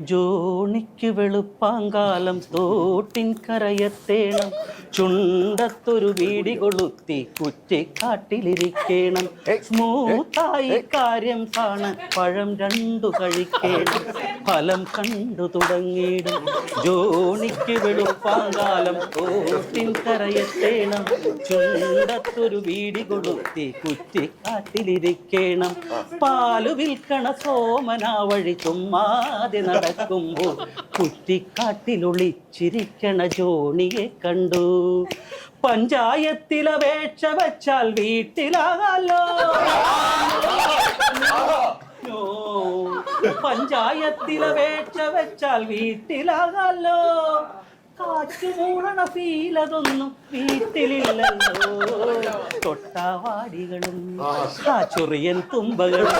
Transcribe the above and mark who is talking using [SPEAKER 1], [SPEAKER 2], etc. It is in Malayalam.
[SPEAKER 1] ജോണിക്ക് വെളുപ്പാങ്കാലം തോട്ടിൻ കരയത്തേണം. ചുണ്ടത്തൊരു വീടി കൊളുത്തി കുറ്റിക്കാട്ടിലിരിക്കണം. സ്മൂത്തായി കാര്യം കാണാൻ പഴം രണ്ടു കഴിക്കണം. ഫലം കണ്ടു തുടങ്ങിയിടും. ജോണിക്ക് വെളുപ്പാങ്കാലം തോട്ടിൻ കരയത്തേണം ചുണ്ടത്തൊരു വീടി കൊളുത്തി കുറ്റിക്കാട്ടിലിരിക്കണം പാലു വിൽക്കണ സോമന വഴി ചുമ്മാതെ നടക്കുമ്പോൾ കുറ്റിക്കാട്ടിലൊളിച്ചിരിക്കണ ജോണിയെ കണ്ടു. പഞ്ചായത്തിൽ അപേക്ഷ വച്ചാൽ വീട്ടിലാകാലോ? പഞ്ചായത്തിൽ അപേക്ഷ വെച്ചാൽ വീട്ടിലാകാലോ? കാറ്റ് മൂടണ ഫീലതൊന്നും വീട്ടിലില്ലല്ലോ. തൊട്ടാവാടികളും ആ ചൊറിയൻ തുമ്പകളും